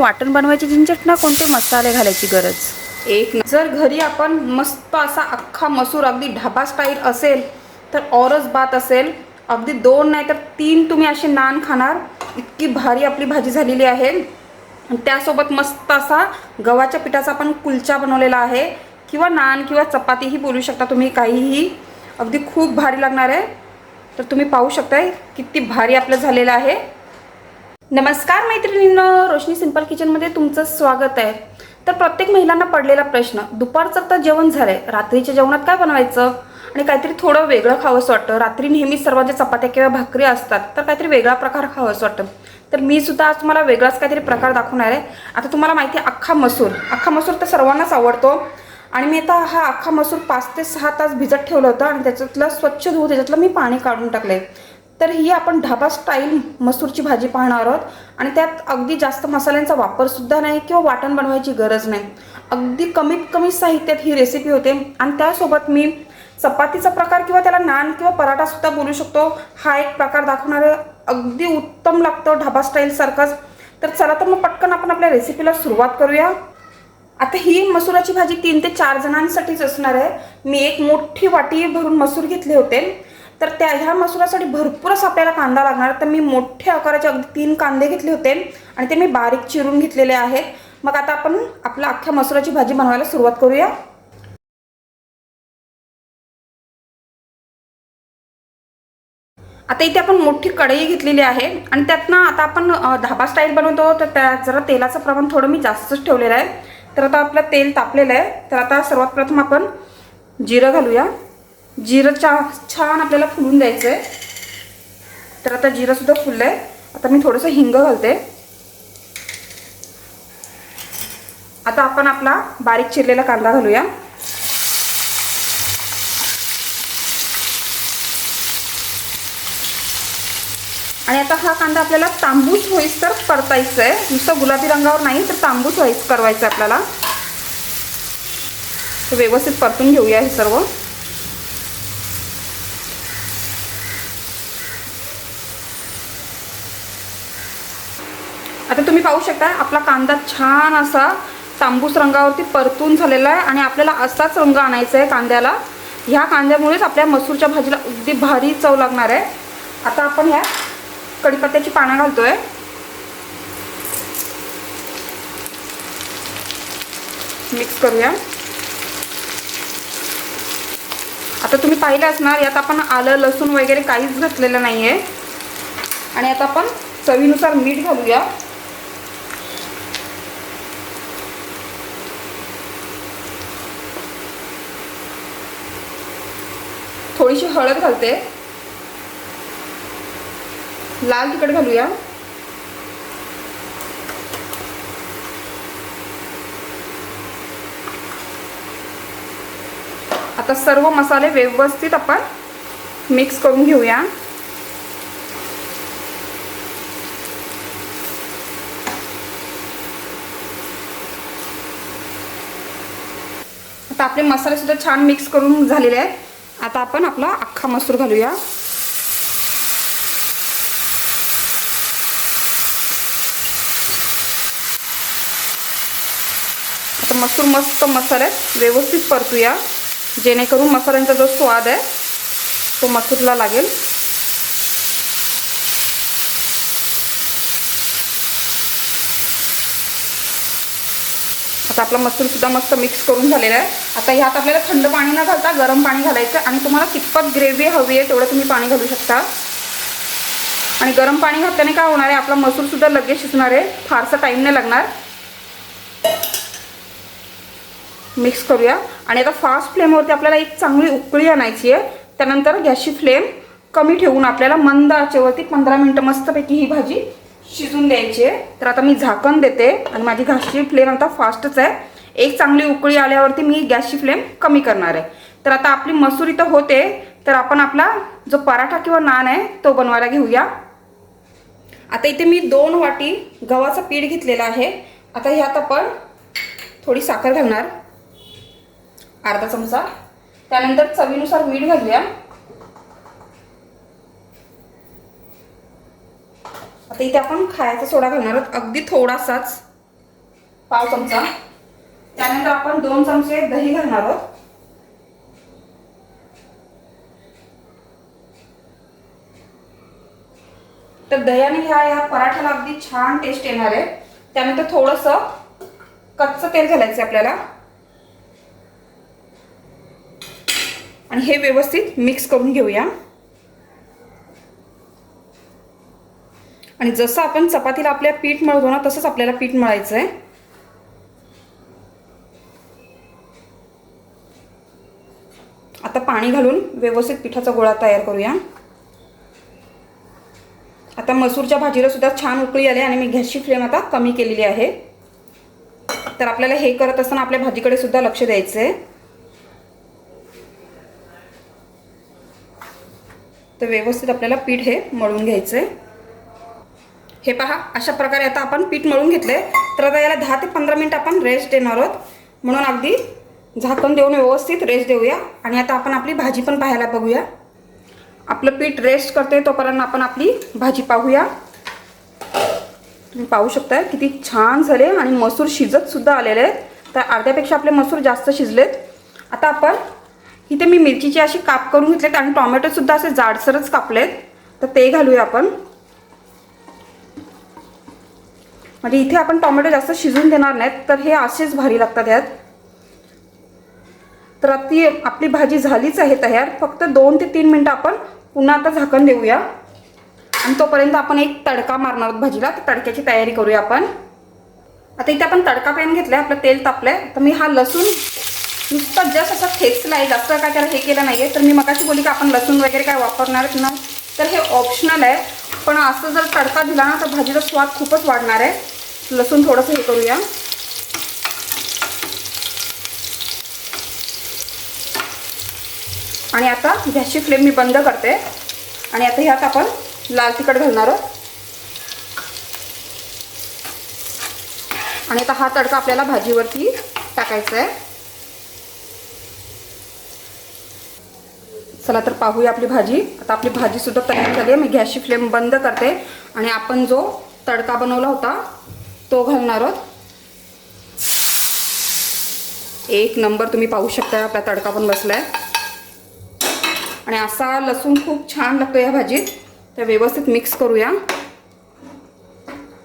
वाटण बनवायची झंझट ना कोणते मसाले घालायची गरज? एक जर घरी आपण मस्त असा अख्खा मसूर अगदी ढाबा स्टाईल असेल तर औरच बात असेल अगदी दोन नाही तर तीन तुम्ही असे नान खाणार. इतकी भारी आपली भाजी झालेली आहे. त्यासोबत मस्त असा गव्हाच्या पिठाचा आपण कुलचा बनवलेला आहे. किंवा नान किंवा चपातीही बोलू शकता तुम्ही काहीही. अगदी खूप भारी लागणार आहे. तर तुम्ही पाहू शकताय किती भारी आपलं झालेलं आहे. नमस्कार मैत्रिणींनो रोशनी सिंपल किचनमध्ये तुमचं स्वागत आहे. तर प्रत्येक महिलांना पडलेला प्रश्न दुपारचं तर जेवण झालंय रात्रीच्या जेवणात काय बनवायचं? आणि काहीतरी थोडं वेगळं खावंसं वाटतं. रात्री नेहमीच सर्वांच्या चपात्या किंवा भाकरी असतात तर काहीतरी वेगळा प्रकार खावंसं वाटतं. तर मी सुद्धा आज तुम्हाला वेगळाच काहीतरी प्रकार दाखवणार आहे. आता तुम्हाला माहिती आहे अख्खा मसूर. अख्खा मसूर तर सर्वांनाच आवडतो. आणि मी आता हा अख्खा मसूर पाच ते सहा तास भिजत ठेवलं होतं आणि त्याच्यातलं स्वच्छ धुवून त्याच्यातलं मी पाणी काढून टाकलं आहे तर ही आपण ढाबा स्टाईल मसूरची भाजी पाहणार आहोत. आणि त्यात अगदी जास्त मसाल्यांचा वापरसुद्धा नाही किंवा वाटण बनवायची गरज नाही. अगदी कमीत कमी साहित्यात ही रेसिपी होते. आणि त्यासोबत मी चपातीचा प्रकार किंवा त्याला नान किंवा पराठासुद्धा बोलू शकतो. हा एक प्रकार दाखवणारे अगदी उत्तम लागतो ढाबा स्टाईलसारखाच तर चला तर मग पटकन आपण आपल्या रेसिपीला सुरुवात करूया. आता ही मसुराची भाजी तीन ते चार जणांसाठीच असणार आहे. मी एक मोठी वाटी भरून मसूर घेतले होते. तर त्या ह्या मसुरासाठी भरपूरच आपल्याला कांदा लागणार. तर मी मोठ्या आकाराचे अगदी तीन कांदे घेतले होते आणि ते मी बारीक चिरून घेतलेले आहेत. मग आता आपण आपल्या अख्ख्या मसुराची भाजी बनवायला सुरुवात करूया. आता इथे आपण मोठी कढई घेतलेली आहे आणि त्यातनं आता आपण धाबा स्टाईल बनवतो. तर त्या जरा तेलाचं प्रमाण थोडं मी जास्तच ठेवलेलं आहे. तर आता आपलं तेल तापलेलं आहे. तर आता सर्वात प्रथम आपण जिरं घालूया. जिरं चा छान आपल्याला फुलून द्यायचं आहे तर आता जिरंसुद्धा फुललं आहे आता मी थोडंसं हिंग घालते. आता आपण आपला बारीक चिरलेला कांदा घालूया. आणि आता हा कांदा आपल्याला तांबूस होईस तर परतायचं आहे नुसतं गुलाबी रंगावर नाही तर तांबूस होईस करवायचं आहे आपल्याला. व्यवस्थित परतून घेऊया हे सर्व. आता तुम्ही पाहू शकता आपला कांदा छान असा तांबूस रंगावरती परतून झालेला आहे आणि आपल्याला असाच रंग आणायचा आहे कांद्याला. ह्या कांद्यामुळेच आपल्या मसूरच्या भाजीला अगदी भारी चव लागणार आहे. आता आपण ह्या कढीपत्त्याची पानं घालतोय. मिक्स करूया. आता तुम्ही पाहिलं असणार यात आपण आलं लसूण वगैरे काहीच घातलेलं नाही आहे आणि आता आपण चवीनुसार मीठ घालूया. थोडीशी हळद घालते. लाल तिखट घालूया. आता सर्व मसाले व्यवस्थित आपण मिक्स करून घेऊया. आता आपले मसाले सुद्धा छान मिक्स करून झालेले आहेत. आता आपण आपला अख्खा मसूर घालूया. आता मसूर मस्त मसाल्यात व्यवस्थित परतूया. जेणेकरून मसाल्यांचा जो स्वाद आहे तो मसूरला लागेल. आता आपला मसूरसुद्धा मस्त मिक्स करून झालेला आहे. आता ह्यात आपल्याला थंड पाणी न घालता गरम पाणी घालायचं आणि तुम्हाला कितपत ग्रेव्ही हवी आहे तेवढं तुम्ही पाणी घालू शकता. आणि गरम पाणी घातल्याने काय होणार आहे? आपला मसूरसुद्धा लगेच शिजणार आहे. फारसा टाईम नाही लागणार. मिक्स करूया. आणि आता फास्ट फ्लेमवरती आपल्याला एक चांगली उकळी आणायची आहे. त्यानंतर गॅसची फ्लेम कमी ठेवून आपल्याला मंद आचेवरती पंधरा मिनटं मस्तपैकी ही भाजी शिजून द्यायची तर आता मी झाकण देते आणि माझी गॅसची फ्लेम आता फास्टच आहे. एक चांगली उकळी आल्यावरती मी गॅसची फ्लेम कमी करणार आहे. तर आता आपली मसुरी तर होते. तर आपण आपला जो पराठा किंवा नान आहे तो बनवायला घेऊया. आता इथे मी दोन वाटी गव्हाचं पीठ घेतलेलं आहे. आता ह्यात आपण थोडी साखर घालणार. अर्धा चमचा. त्यानंतर चवीनुसार मीठ घालूया. तर इथे आपण खायचा सोडा घालणार आहोत. अगदी थोडासाच पाव चमचा. त्यानंतर आपण दोन चमचे दही घालणार आहोत. तर दह्याने ह्या या पराठ्याला अगदी छान टेस्ट येणार आहे. त्यानंतर थोडंसं कच्चं तेल घालायचं आपल्याला. आणि हे व्यवस्थित मिक्स करून घेऊया. आणि जसं आपण चपातीला आपल्या पीठ मळतो ना तसंच आपल्याला पीठ मळायचं आहे आता पाणी घालून व्यवस्थित पिठाचा गोळा तयार करूया. आता मसूरच्या भाजीला सुद्धा छान उकळी आली आणि मी गॅसची फ्लेम आता कमी केलेली आहे. तर आपल्याला हे करत असताना आपल्या भाजीकडे सुद्धा लक्ष द्यायचं आहे तर व्यवस्थित आपल्याला पीठ हे मळून घ्यायचं आहे हे पहा अशा प्रकारे आता आपण पीठ मळून घेतले तर आता याला दहा ते पंधरा मिनिट आपण रेस्ट देणार आहोत. म्हणून अगदी झाकण देऊन व्यवस्थित रेस्ट देऊया. आणि आता आपण आपली भाजी पण पाहायला बघूया. आपलं पीठ रेस्ट करते तोपर्यंत आपण आपली भाजी पाहूया. तुम्ही पाहू शकता किती छान झाले आणि मसूर शिजत सुद्धा आलेले आहेत. तर अर्ध्यापेक्षा आपले मसूर जास्त शिजलेत. आता आपण इथे मी मिरचीची अशी काप करून घेतलेत आणि टॉमॅटोसुद्धा असे जाडसरच कापलेत. तर ते घालूया आपण. म्हणजे इथे आपण टोमॅटो जास्त शिजून देणार नाहीत तर हे असेच भारी लागतात यात. तर ती आपली भाजी झालीच आहे तयार. फक्त दोन ते तीन मिनटं आपण पुन्हा आता झाकण देऊया. आणि तोपर्यंत आपण एक तडका मारणार आहोत भाजीला. तर तडक्याची तयारी करूया आपण. आता इथे आपण तडका पॅन घेतलाय आपलं तेल तापलंय. तर मी हा लसूण नुसता जस्ट असा ठेचला आहे जास्त काय त्याला हे केलं नाही आहे तर मी मगाशी बोली की आपण लसूण वगैरे काय वापरणार ना. तर हे ऑप्शनल आहे. पण असं जर तडका दिला ना तर भाजीचा स्वाद खूपच वाढणार आहे. लसूण थोडंसं हे करूया. आणि आता गॅसची फ्लेम मी बंद करते. आणि आता ह्यात आपण लाल तिखट घालणार आहोत. आणि आता हा तडका आपल्याला भाजीवरती टाकायचा आहे. चला तर पाहूया आपली भाजी. आता आपली भाजी सुद्धा तयार झाली आहे. मी गॅसची फ्लेम बंद करते आणि आपण जो तडका बनवला होता तो घालणार आहोत. एक नंबर तुम्ही पाहू शकता आपला तडका पण बसलाय. आणि असा लसूण खूप छान लागतो या भाजीत. तर व्यवस्थित मिक्स करूया.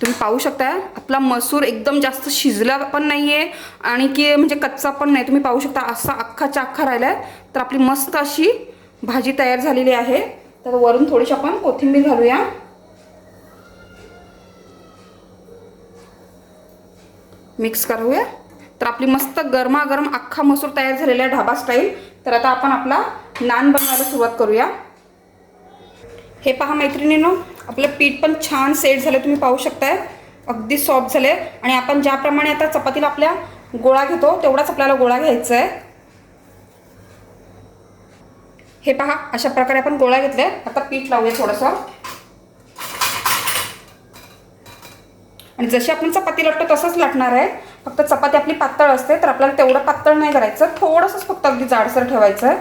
तुम्ही पाहू शकता आपला मसूर एकदम जास्त शिजला पण नाही आहे आणि की म्हणजे कच्चा पण नाही. तुम्ही पाहू शकता असा अख्खाच्या अख्खा राहिला आहे तर आपली मस्त अशी भाजी तयार झालेली आहे. तर वरून थोडीशी आपण कोथिंबीर घालूया. मिक्स करूया. तर आपली मस्त गरमागरम अख्खा मसूर तयार झालेला आहे ढाबा स्टाईल तर आता आपण आपला नान बनवायला सुरुवात करूया. हे पहा मैत्रिणीनो आपलं पीठ पण छान सेट झालं तुम्ही पाहू शकताय. अगदी सॉफ्ट झाले आणि आपण ज्याप्रमाणे आता चपातीला आपल्या गोळा घेतो तेवढाच आपल्याला गोळा घ्यायचा आहे हे पहा अशा प्रकारे आपण गोळा घेतल्या. आता पीठ लावूया थोडंसं. आणि जशी आपण चपाती लाटतो तसंच लाटणार आहे. फक्त चपाती आपली पातळ असते तर आपल्याला तेवढं पातळ नाही करायचं. थोडंसंच फक्त अगदी जाडसर ठेवायचं आहे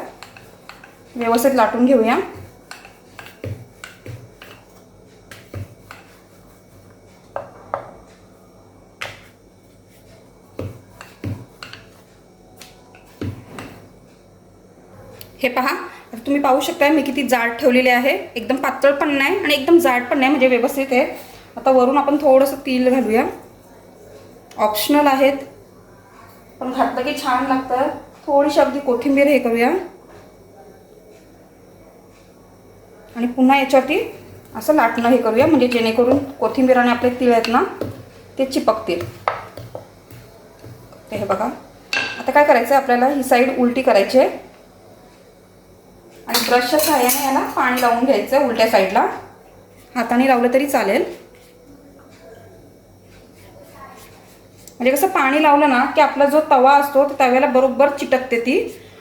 व्यवस्थित लाटून घेऊया. हे पहा तुम्ही पाहू शकता मी किती जाड ठेवलेले आहे. एकदम पातळ पण नाही आणि एकदम जाड पण नाही म्हणजे व्यवस्थित आहे. आता वरून आपण थोडंसं तेल घालूया. ऑप्शनल आहेत. पण घातलं की छान लागतं. थोडीशी अगदी कोथिंबीर हे करूया. आणि पुन्हा याच्यावरती असं लाटणं हे करूया म्हणजे जेणेकरून कोथिंबीर आणि आपले तीळ आहेत ना ते चिपकतील. ते हे बघा. आता काय करायचं आहे आपल्याला ही साईड उलटी करायची आहे. आणि ब्रशच्या सहाय्याने याला पाणी लावून घ्यायचं आहे उलट्या साईडला हाताने लावलं तरी चालेल. म्हणजे कसं पाणी लावलं ना की आपला जो तवा असतो त्या तव्याला बरोबर चिटकते ती.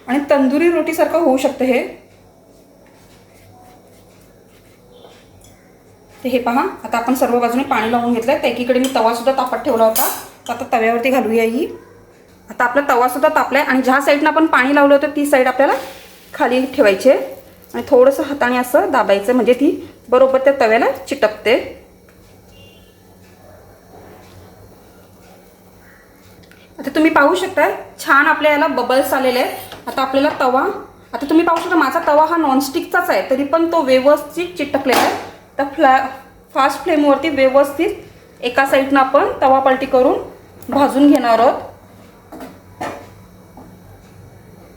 आणि तंदुरी रोटीसारखं होऊ शकतं हे. ते हे पहा आता आपण सर्व बाजूने पाणी लावून घेतलं आहे एकीकडे मी तवासुद्धा तापत ठेवला होता. तर आता तव्यावरती घालूया ही. आता आपला तवासुद्धा तापला आहे आणि ज्या साईडनं आपण पाणी लावलं होतं ती साईड आपल्याला खाली ठेवायचे आणि थोडंसं हाताने असं दाबायचं म्हणजे ती बरोबर त्या तव्याला चिटकते. आता तुम्ही पाहू शकताय छान आपल्या याला बबल्स आलेले आहेत. आता आपल्याला तवा आता तुम्ही पाहू शकता माझा तवा हा नॉनस्टिकचाच आहे तरी पण तो व्यवस्थित चिटकलेला आहे. तर फ्लॅ फास्ट फ्लेमवरती व्यवस्थित एका साईडनं आपण तवा पलटी करून भाजून घेणार आहोत.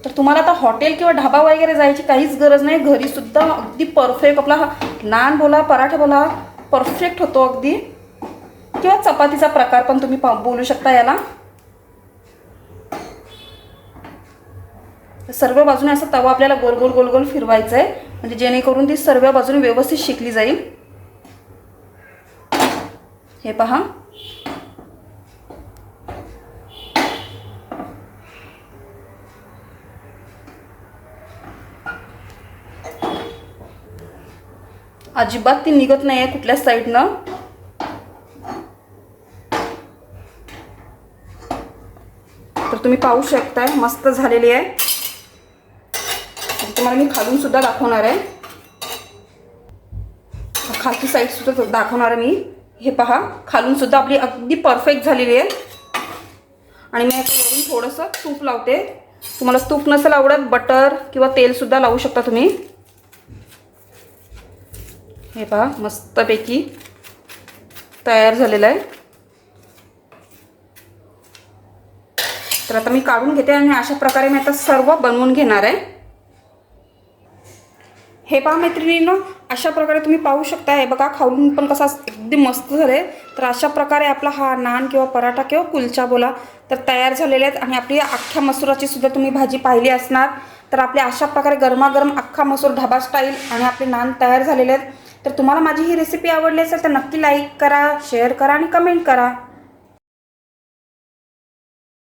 तर तुम्हाला आता हॉटेल किंवा ढाबा वगैरे जायची काहीच गरज नाही. घरी सुद्धा अगदी परफेक्ट आपला नान बोला पराठा बोला परफेक्ट होतो अगदी. किंवा चपातीचा प्रकार पण तुम्ही बोलू शकता याला. सर्व बाजूने असा तवा आपल्याला गोल गोल गोल गोल फिरवायचा आहे म्हणजे जेणेकरून ती सर्व बाजूने व्यवस्थित शिकली जाईल. हे पहा. अजिबात ती निघत नाही आहे कुठल्याच साईडनं तर तुम्ही पाहू शकताय मस्त झालेली आहे. तुम्हाला मी खालून सुद्धा दाखवणार आहे. खालची साईड सुद्धा दाखवणार आहे मी. हे पहा खालून सुद्धा आपली अगदी परफेक्ट झालेली आहे. आणि मी याच्यावरून थोडंसं तूप लावते. तुम्हाला तूप नसेल आवडत बटर किंवा तेलसुद्धा लावू शकता तुम्ही. हे पहा मस्तपैकी तयार झालेलं आहे. तर आता मी काढून घेते आणि अशा प्रकारे मी आता सर्व बनवून घेणार आहे. हे पहा मैत्रिणीनं अशा प्रकारे तुम्ही पाहू शकता. हे बघा खाऊन पण कसा एकदम मस्त झाले तर अशा प्रकारे आपला हा नान किंवा पराठा किंवा कुलचा बोला तर तयार झालेले आहेत. आणि आपली अख्ख्या मसुराची सुद्धा तुम्ही भाजी पाहिली असणार. तर आपले अशा प्रकारे गरमागरम अख्खा मसूर ढाबा स्टाईल आणि आपले नान तयार झालेले आहेत. तर तुम्हाला माझी ही रेसिपी आवडली असेल तर नक्की लाईक करा शेअर करा आणि कमेंट करा.